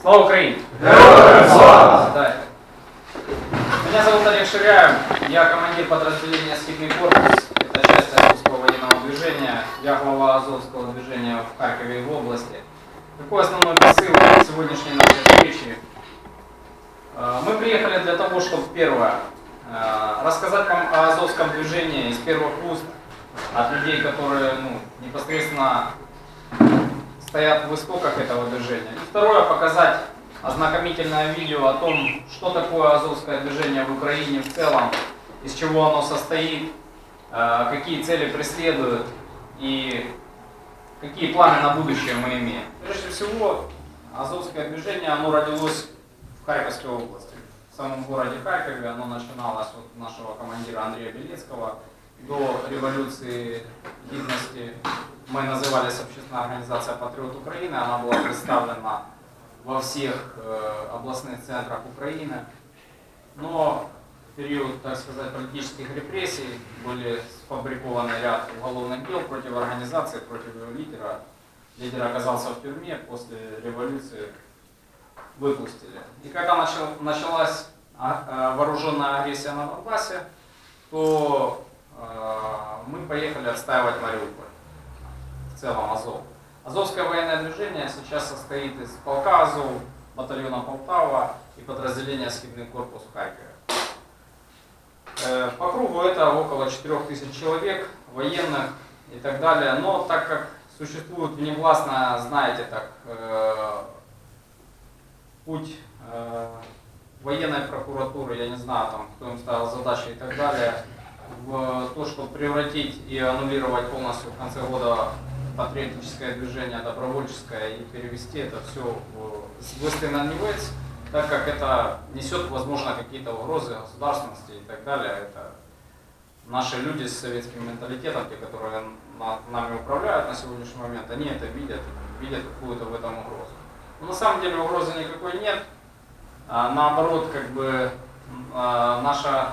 Слава Украине! Героям слава! Да. Меня зовут Олег Ширяев, я командир подразделения «Схидный корпус», это часть Азовского военного движения, я глава Азовского движения в Харькове и в области. Какой основной посыл сегодняшней нашей встречи? Э, Мы приехали для того, чтобы, первое, э, рассказать вам о Азовском движении из первых уст от людей, которые ну, непосредственно стоят в истоках этого движения. И второе, показать ознакомительное видео о том, что такое Азовское движение в Украине в целом, из чего оно состоит, э, какие цели преследует и какие планы на будущее мы имеем. Прежде всего, Азовское движение, оно родилось в Харьковской области, в самом городе Харькове. Оно начиналось от нашего командира Андрея Белецкого. До революции гидности мы назывались Общественная организация Патриот Украины. Она была представлена во всех областных центрах Украины. Но период, так сказать, политических репрессий были сфабрикованы ряд уголовных дел против организации, против ее лидера. Лидер оказался в тюрьме, после революции выпустили. И когда начал- началась а, э, вооруженная агрессия на Донбассе, то мы поехали отстаивать Мариуполь, в целом Азов. Азовское военное движение сейчас состоит из полка Азов, батальона Полтава и подразделения «Схидный корпус» в Харькове. Э, По кругу это около 4000 человек, военных и так далее. Но так как существует вневластная, знаете, так, э, путь э, военной прокуратуры, я не знаю, там, кто им ставил задачи и так далее, в то, чтобы превратить и аннулировать полностью в конце года патриотическое движение, добровольческое и перевести это все в Western Univets, так как это несет, возможно, какие-то угрозы государственности и так далее. Это наши люди с советским менталитетом, те, которые на- нами управляют на сегодняшний момент, они это видят, видят какую-то в этом угрозу. Но на самом деле угрозы никакой нет. А, наоборот, как бы а, наше м,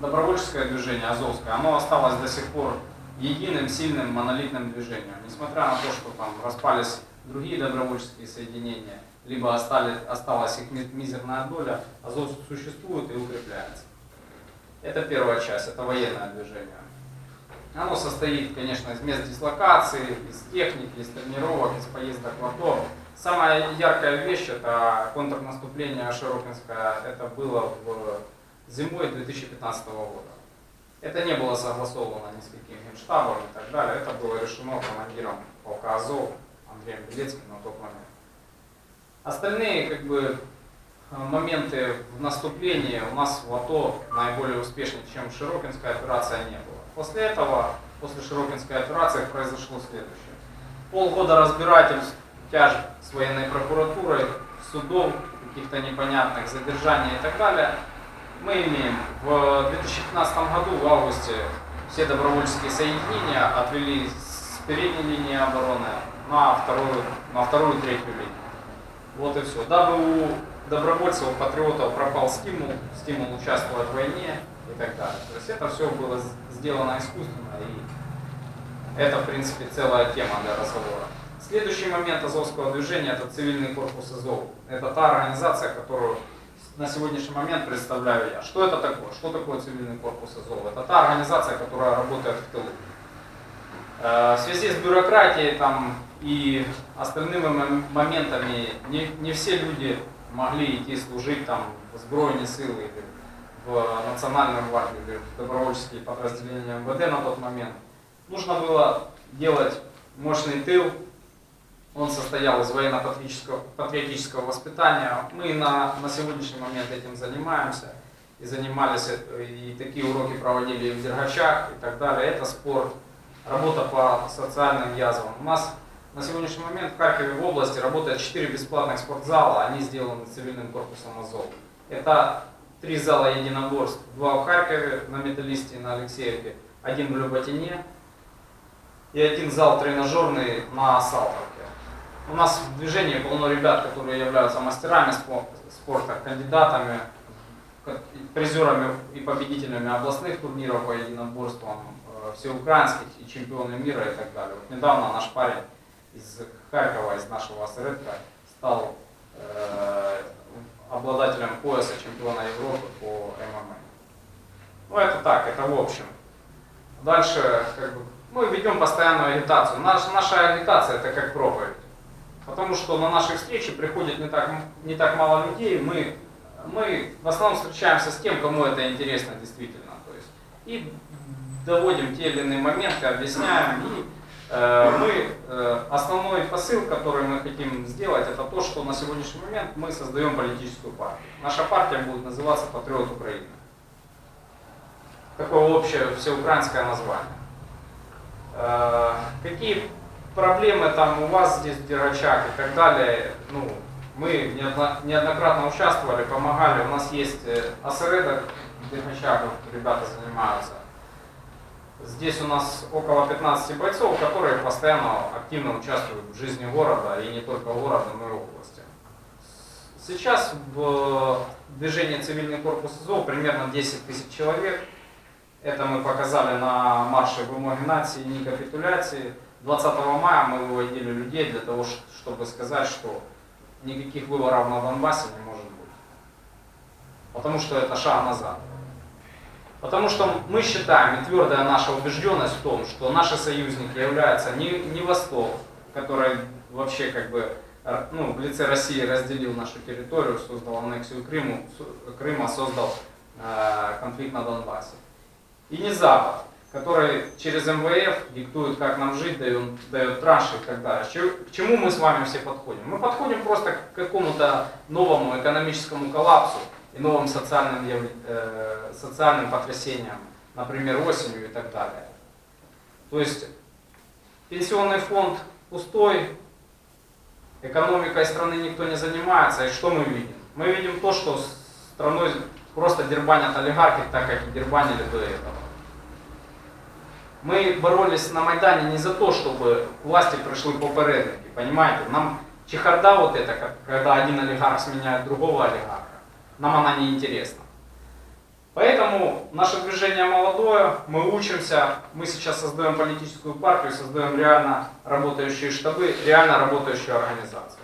добровольческое движение, Азовское, оно осталось до сих пор единым, сильным, монолитным движением. Несмотря на то, что там распались другие добровольческие соединения, либо остались, осталась их ми- мизерная доля, Азов существует и укрепляется. Это первая часть, это военное движение. Оно состоит, конечно, из мест дислокации, из техники, из тренировок, из поездок в АТО. Самая яркая вещь это контрнаступление Широкинское. Это было в зимой 2015 года. Это не было согласовано ни с каким генштабом и так далее. Это было решено командиром полка Азов Андреем Белецким на тот момент. Остальные как бы моменты в наступлении у нас в АТО наиболее успешнее, чем Широкинская операция не было. После этого, после Широкинской операции произошло следующее. Полгода разбирательств, тяжб с военной прокуратурой, судов, каких-то непонятных задержаний и так далее. Мы имеем в 2015 году, в августе, все добровольческие соединения отвели с передней линии обороны на вторую, на вторую и третью линию. Вот и все. Дабы у добровольцев, у патриотов пропал стимул, стимул участвовать в войне и так далее. То есть это все было сделано искусственно и это, в принципе, целая тема для разговора. Следующий момент Азовского движения – это цивильный корпус Азов. Это та организация, которую на сегодняшний момент представляю я. Что это такое? Что такое цивильный корпус Азов? Это та организация, которая работает в тылу. Э, В связи с бюрократией там, и остальными мом- моментами не, не все люди могли идти служить там, в Збройные силы или в Национальную гвардию или в добровольческие подразделения МВД на тот момент. Нужно было делать мощный тыл. Он состоял из военно-патриотического патриотического воспитания. Мы на, на сегодняшний момент этим занимаемся. И занимались, э, и такие уроки проводили в Дергачах и так далее. Это спорт, работа по социальным язвам. У нас на сегодняшний момент в Харькове в области работает 4 бесплатных спортзала, они сделаны цивильным корпусом Азов. Это три зала единоборств, два в Харькове на Металлисте и на Алексеевке, один в Люботине и один зал тренажерный на Салтовке. У нас в движении полно ребят, которые являются мастерами спо- спорта, кандидатами, ка- призерами и победителями областных турниров по единоборствам, э, всеукраинских и чемпионы мира и так далее. Вот недавно наш парень из Харькова, из нашего СРФ, стал э, обладателем пояса чемпиона Европы по ММА. Ну это так, это в общем. Дальше как бы, мы ведем постоянную агитацию. Наш, наша агитация это как проповедь. Потому что на наши встречи приходит не так, не так мало людей. Мы, мы в основном встречаемся с тем, кому это интересно действительно. То есть, и доводим те или иные моменты, объясняем. И э, мы, э, основной посыл, который мы хотим сделать, это то, что на сегодняшний момент мы создаем политическую партию. Наша партия будет называться «Патриот Украины». Такое общее всеукраинское название. Э, Какие проблемы там у вас здесь в Дергачах и так далее, ну, мы неодно- неоднократно участвовали, помогали, у нас есть э, АСРЭДа в Дергачах, вот ребята занимаются. Здесь у нас около 15 бойцов, которые постоянно активно участвуют в жизни города, и не только города, но и области. Сейчас в движении цивильный корпус ИЗО примерно 10 тысяч человек. Это мы показали на марше вымоги нации не капитуляции. 20 мая мы выводили людей для того, чтобы сказать, что никаких выборов на Донбассе не может быть. Потому что это шаг назад. Потому что мы считаем, и твердая наша убежденность в том, что наши союзники являются не, не Восток, который вообще как бы ну, в лице России разделил нашу территорию, создал аннексию Крыму, Крыма, создал э, конфликт на Донбассе. И не Запад, который через МВФ диктует, как нам жить, дает, дает транши и так далее. К чему мы с вами все подходим? Мы подходим просто к какому-то новому экономическому коллапсу и новым социальным, э, социальным потрясениям, например, осенью и так далее. То есть пенсионный фонд пустой, экономикой страны никто не занимается, и что мы видим? Мы видим то, что страной просто дербанят олигархи, так как и дербанили до этого. Мы боролись на Майдане не за то, чтобы власти пришли попередники, понимаете? Нам чехарда вот эта, когда один олигарх сменяет другого олигарха, нам она не интересна. Поэтому наше движение молодое, мы учимся, мы сейчас создаем политическую партию, создаем реально работающие штабы, реально работающую организацию.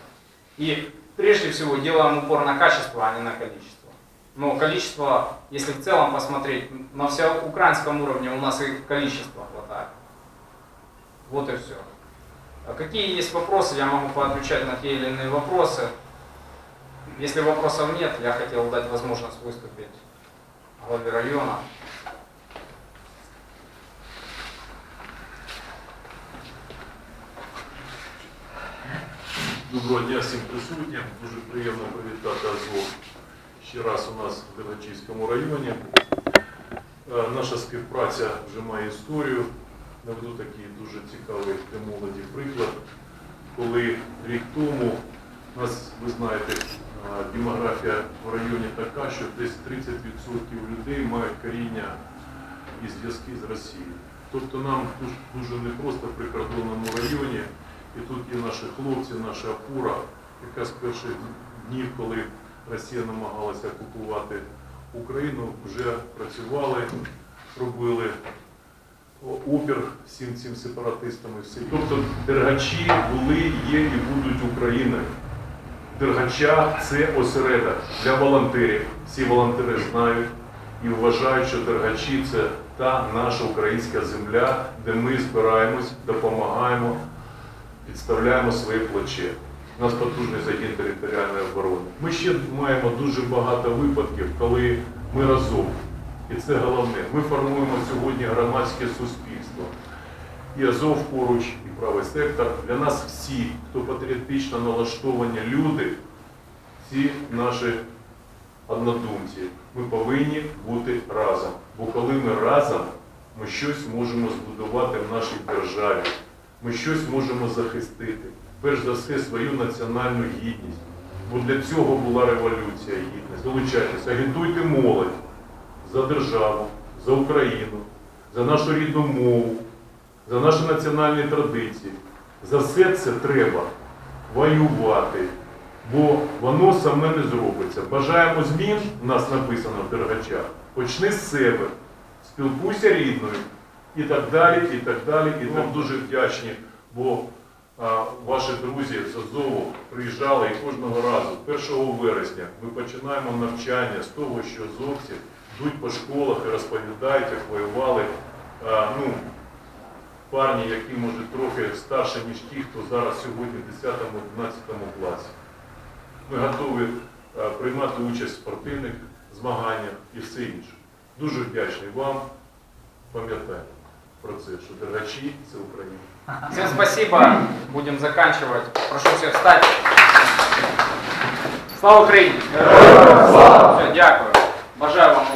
И прежде всего делаем упор на качество, а не на количество. Но количество, если в целом посмотреть, на всеукраинском уровне у нас и количества хватает. Вот и все. А какие есть вопросы, я могу поотвечать на те или иные вопросы. Если вопросов нет, я хотел дать возможность выступить главе района. Доброго дня всім присутнім. Дуже приємно привітати Азов ще раз у нас в Дергачівському районі. Е, Наша співпраця вже має історію. Наведу такий дуже цікавий для молоді приклад. Коли рік тому у нас, ви знаєте, е, демографія в районі така, що десь 30% людей мають коріння і зв'язки з Росією. Тобто нам дуже- непросто в прикордонному районі. І тут є наші хлопці, наша опора, яка з перших днів, коли Росія намагалася окупувати Україну, вже працювали, робили опір всім цим сепаратистам всім. Тобто дергачі були, є і будуть Україною. Дергача це осередок для волонтерів. Всі волонтери знають і вважають, що дергачі це та наша українська земля, де ми збираємось, допомагаємо, підставляємо своє плече. У нас потужний загін територіальної оборони. Ми ще маємо дуже багато випадків, коли ми разом. І це головне. Ми формуємо сьогодні громадське суспільство. І Азов поруч, і правий сектор. Для нас всі, хто патріотично налаштовані люди, всі наші однодумці. Ми повинні бути разом. Бо коли ми разом, ми щось можемо збудувати в нашій державі. Ми щось можемо захистити. Перш за все, свою національну гідність. Бо для цього була революція гідність. Долучайтеся, агітуйте молодь за державу, за Україну, за нашу рідну мову, за наші національні традиції. За все це треба воювати, бо воно саме не зробиться. Бажаємо змін, у нас написано в Дергачах, почни з себе, спілкуйся рідною і так далі, і так далі. І нам дуже вдячні, бо а, ваші друзі з Азову приїжджали і кожного разу, 1 вересня, ми починаємо навчання з того, що азовці йдуть по школах і розповідають, як воювали ну, парні, які може трохи старше, ніж ті, хто зараз сьогодні в 10-11 класі. Ми готові приймати участь в спортивних змаганнях і все інше. Дуже вдячний вам. Пам'ятайте про це, що дергачі це Україна. Всем спасибо. Будем заканчивать. Прошу всех встать. Слава Україні! Все, дякую. Бажаю вам